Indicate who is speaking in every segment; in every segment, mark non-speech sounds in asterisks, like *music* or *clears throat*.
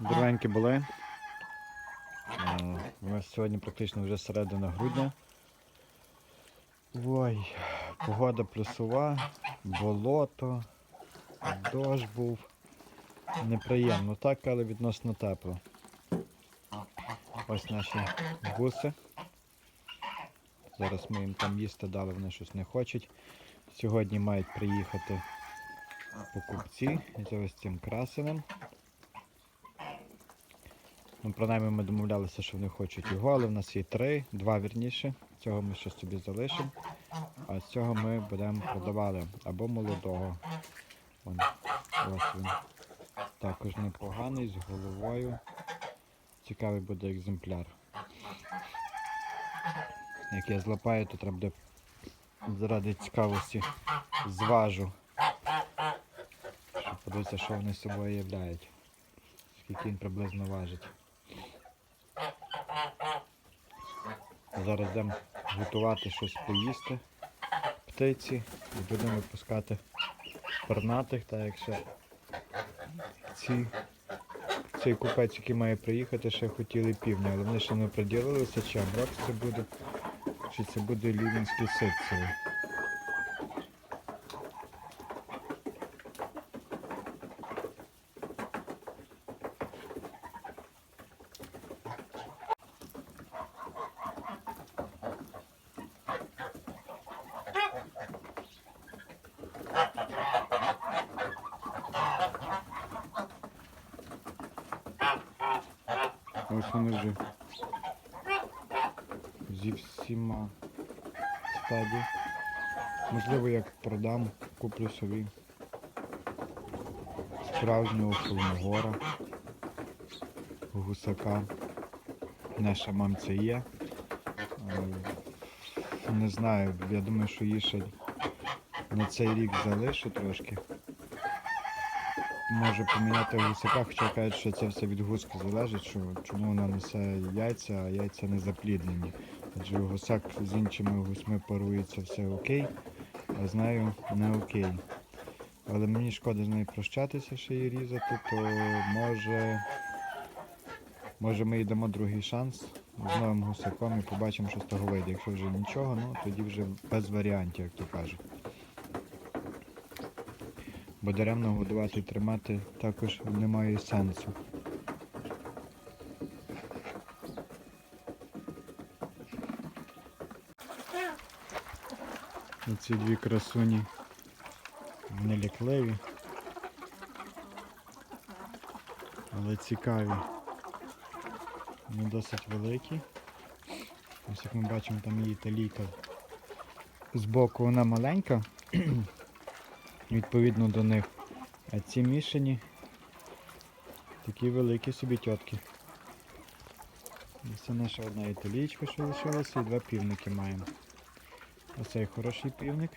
Speaker 1: Здоровенькі були. Е, У нас сьогодні практично вже середина грудня. Ой, погода плюсова, болото, дощ був. Неприємно так, але відносно тепло. Ось наші гуси. Зараз ми їм там їсти дали, вони щось не хочуть. Сьогодні мають приїхати покупці за ось цим красеним. Ну, принаймні ми домовлялися, що вони хочуть його, але в нас є три, два вірніше. Цього ми ще собі залишимо. А з цього ми будемо продавати або молодого. Вон, ось він. Також непоганий, з головою. Цікавий буде екземпляр. Як я злапаю, то треба буде заради цікавості зважу. Щоб подивитися, що вони з собою являють. Скільки він приблизно важить. Зараз йдемо готувати щось поїсти птиці і будемо випускати пернатих, так як ще ці, цей купець, який має приїхати, ще хотіли півня, але вони ще не приділилися, чи амрок це буде, чи це буде лівінський ситцевий. Ось вони вже зі всіма стадії. Можливо, як продам, куплю собі справжнього холмогора, гусака. Наша мамця є. Е, Не знаю, я думаю, що її ще на цей рік залишу трошки. Може поміняти гусака, хоча кажуть, що це все від гуски залежить, що чому вона несе яйця, а яйця не запліднені. Адже гусак з іншими гусьми парується все окей, а з нею не окей. Але мені шкода з нею прощатися, ще її різати, то може, може ми їй дамо другий шанс з новим гусаком і побачимо, що з того вийде. Якщо вже нічого, ну тоді вже без варіантів, як то кажуть. Бо даремно годувати і тримати також немає сенсу. Ці дві красуні не лякливі, але цікаві. Вони досить великі. Ось як ми бачимо, там її талійка. Збоку вона маленька, *clears throat* відповідно до них. А ці мішані такі великі собі тітки. Це наша одна італійка, що лишилася, і два півники маємо. Оцей хороший півник.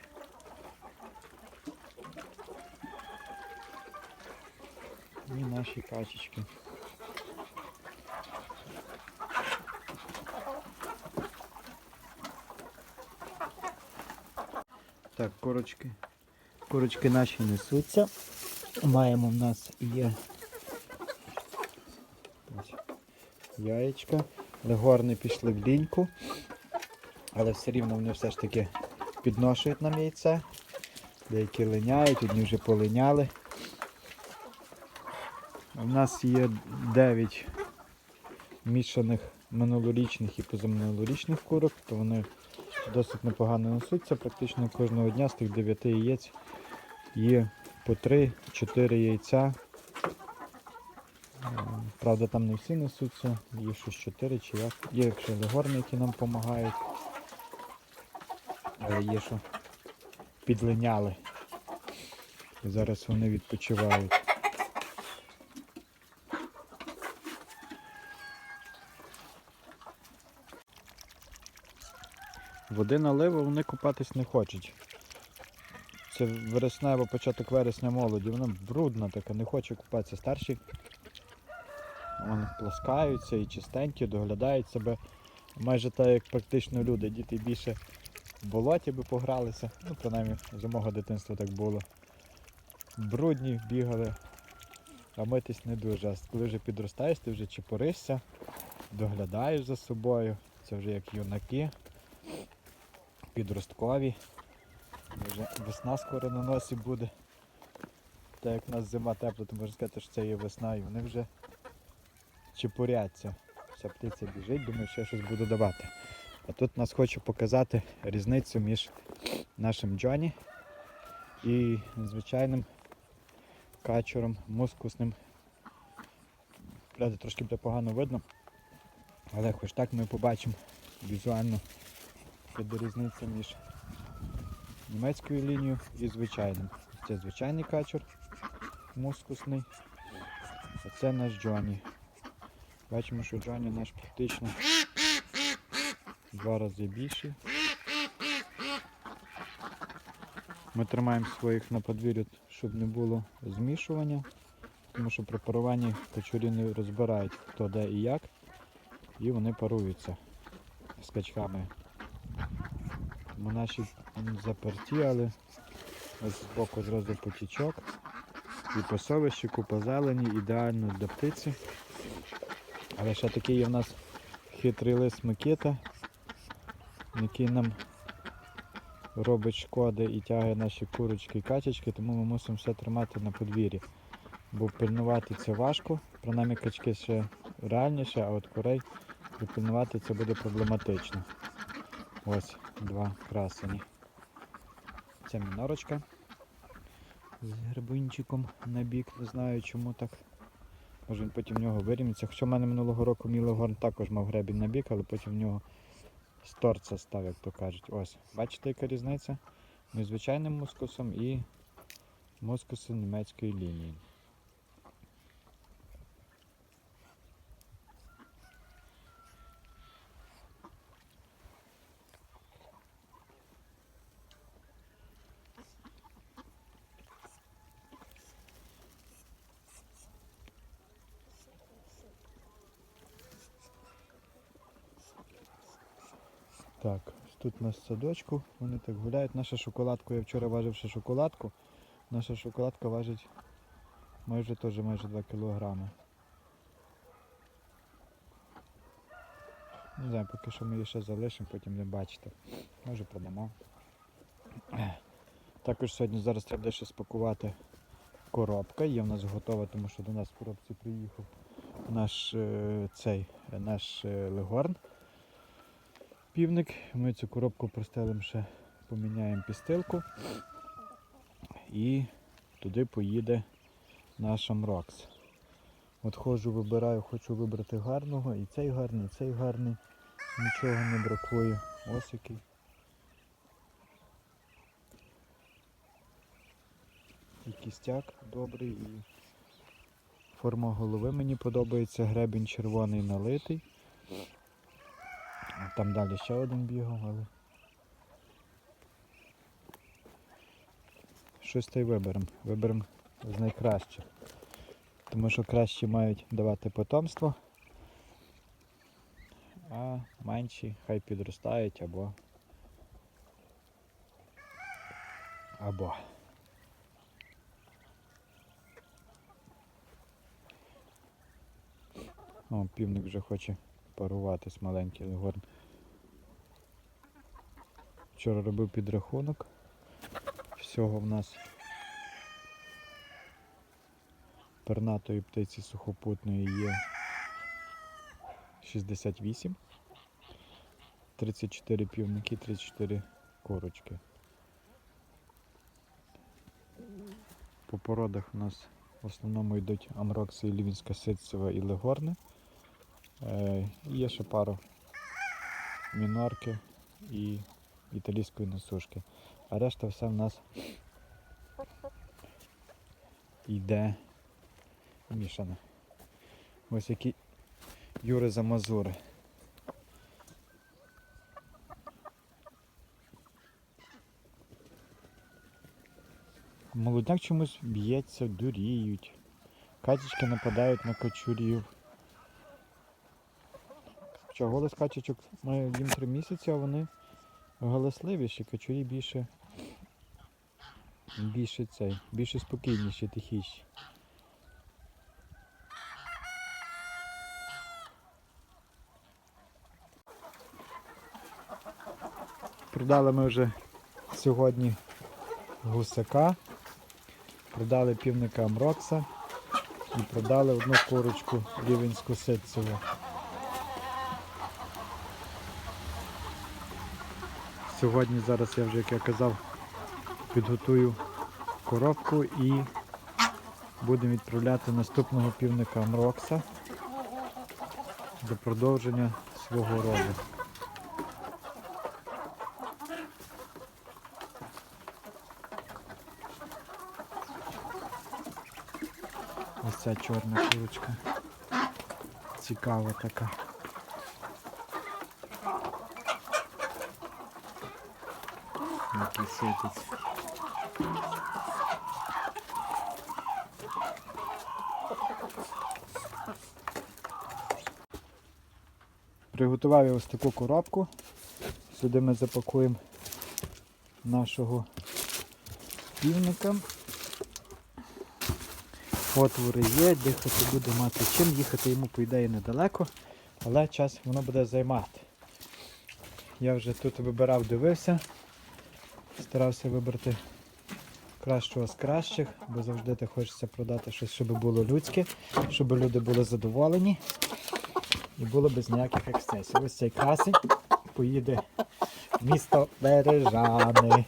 Speaker 1: І наші качечки. Так, корочки. Курочки наші несуться. Маємо в нас є яєчка. Легорни пішли в ліньку, але все рівно вони все ж таки підношують нам яйце. Деякі линяють, одні вже полиняли. У нас є 9 мішаних минулорічних і позаминулорічних курок, то вони досить непогано несуться. Практично кожного дня з тих 9 яєць є по 3-4 яйця. Е, Правда, там не всі несуться, є щось 4 чи як. Є ще легорни, які нам допомагають. Але є що підлиняли. І зараз вони відпочивають. Води налива, вони купатись не хочуть. Це вересня або початок вересня молоді, вона брудна така, не хоче купатися. Старші вони пласкаються і чистенькі, доглядають себе. Майже так, як практично люди. Діти більше болоті би погралися. Ну, принаймні, за мого дитинства так було. Брудні бігали. а митись не дуже. А коли вже підростаєш, ти вже чепуришся, доглядаєш за собою. Це вже як юнаки, підросткові. Вже весна скоро на носі буде. Так як в нас зима тепла, то можна сказати, що це є весна, і вони вже чепуряться. Вся птиця біжить, думаю, ще щось буду давати. А тут нас хочу показати різницю між нашим Джоні і звичайним качуром мускусним. Правда, трошки буде погано видно, але хоч так ми побачимо візуально, що де різниця між німецькою лінією і звичайним. Це звичайний качур мускусний, а це наш Джоні. Бачимо, що Джоні наш практично два рази більший. Ми тримаємо своїх на подвір'ю, щоб не було змішування, тому що при паруванні качурі не розбирають хто де і як, і вони паруються з качками. Тому наші заперті, але ось збоку зразу потічок. І пасовище, купа зелені, ідеально для птиці. Але ще такий є в нас хитрий лис Микита, який нам робить шкоди і тягає наші курочки і качечки, тому ми мусимо все тримати на подвір'ї. Бо пильнувати це важко, принаймні качки ще реальніше, а от курей припильнувати це буде проблематично. Ось два красені. Це мінорочка з грибинчиком на бік, не знаю чому так. Може він потім в нього вирівняться. Хоча в мене минулого року мій легорн також мав гребінь на бік, але потім в нього з торця став, як то кажуть. Ось. Бачите, яка різниця? Між звичайним мускусом і мускусом німецької лінії. Так, в садочку, вони так гуляють. Наша шоколадка, я вчора важив ще шоколадку. Наша шоколадка важить майже теж майже 2 кілограми. Не знаю, поки що ми її ще залишимо, потім не бачите. Може продамо. Також сьогодні зараз треба дещо спакувати коробка. Є в нас готова, тому що до нас в коробці приїхав наш е, цей е, наш е, легорн півник. Ми цю коробку простелим ще поміняємо пістилку. І туди поїде наш Амрокс. От ходжу, вибираю, хочу вибрати гарного. І цей гарний, і цей гарний. Нічого не бракує. Ось який. І кістяк добрий, і форма голови мені подобається. Гребінь червоний налитий. Там далі ще один бігав, але. Щось та й виберемо. Виберемо з найкращих. Тому що кращі мають давати потомство, а менші хай підростають або. Або. О, півник вже хоче паруватись маленький легорн. Вчора робив підрахунок. Всього в нас пернатої птиці сухопутної є 68, 34 півники, 34 корочки. По породах у нас в основному йдуть амрокси, лівінська ситцева і легорни. Е, є ще пару мінорки і італійської несушки. А решта все в нас йде мішане. Ось які Юри за Мазури. Молодняк чомусь б'ється, дуріють. Качечки нападають на качурів. Голос качечок має їм три місяці, а вони галасливіші, качурі більше більше цей, більше спокійніші, тихіші. Продали ми вже сьогодні гусака, продали півника Амрокса і продали одну курочку рівенську ситцеву. Сьогодні зараз я вже, як я казав, підготую коробку і будемо відправляти наступного півника Амрокса до продовження свого роду. Ось ця чорна курочка. Цікава така. Який ситець. Приготував я ось таку коробку. Сюди ми запакуємо нашого півника. Отвори є, дихати буде мати чим. Їхати йому, по ідеї, недалеко, але час воно буде займати. Я вже тут вибирав, дивився, старався вибрати кращого з кращих, бо завжди ти хочеться продати щось, щоб було людське, щоб люди були задоволені і було без ніяких ексцесів. Ось цей красень поїде в місто Бережани.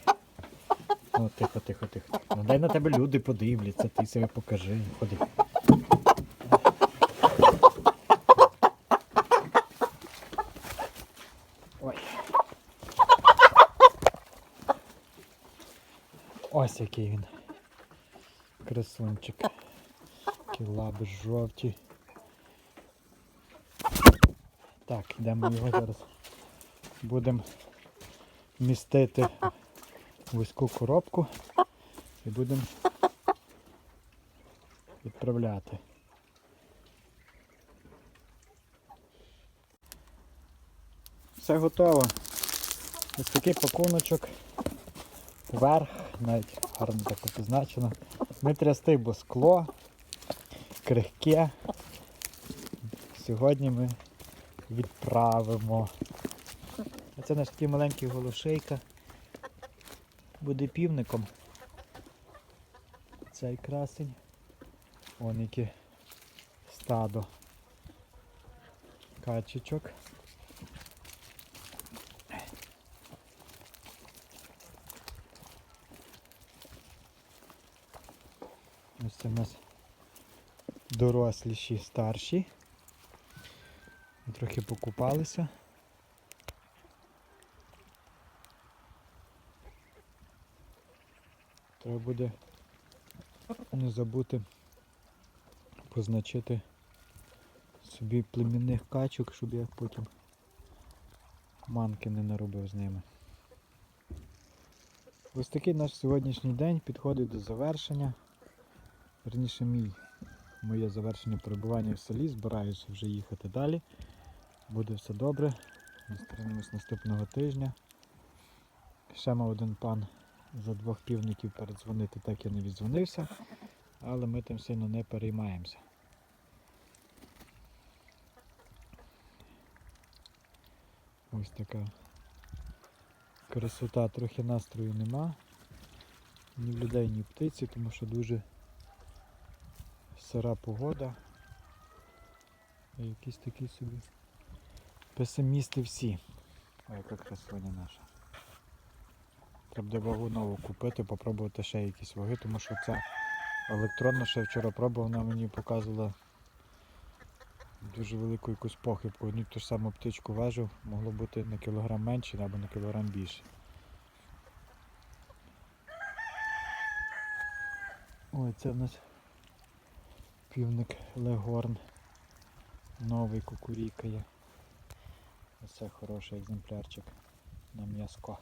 Speaker 1: О, тихо, тихо, тихо. Ну дай на тебе люди подивляться, ти себе покажи. Ходи. Ой. Ось який він. Красунчик. Такі лаби жовті. Так, йдемо його зараз. Будемо містити вузьку коробку і будемо відправляти. Все готово. Ось такий пакуночок. Вверх, навіть гарно так позначено. Ми трясти, бо скло, крихке. Сьогодні ми відправимо. Це наш такий маленький голошейка. Буде півником. Цей красень. Вон яке стадо качечок. Ось це в нас доросліші, старші. Трохи покупалися. Треба буде не забути позначити собі племінних качок, щоб я потім манки не наробив з ними. Ось такий наш сьогоднішній день підходить до завершення. Верніше мій моє завершення перебування в селі, збираюся вже їхати далі. Буде все добре. Зустрінемось наступного тижня. Ще мав один пан за двох півників передзвонити, так я не віддзвонився, але ми тим сильно не переймаємося. Ось така красота, трохи настрою нема. Ні в людей, ні в птиці, тому що дуже сира погода. І якісь такі собі песимісти всі. Ой, яка красуня наша. Треба буде нову купити, попробувати ще якісь ваги, тому що ця електронна ще вчора пробував, вона мені показувала дуже велику якусь похибку. Одну ту ж саму птичку важив, могло бути на кілограм менше або на кілограм більше. Ой, це в нас півник Легорн. Новий кукурікає. Оце хороший екземплярчик на м'язко.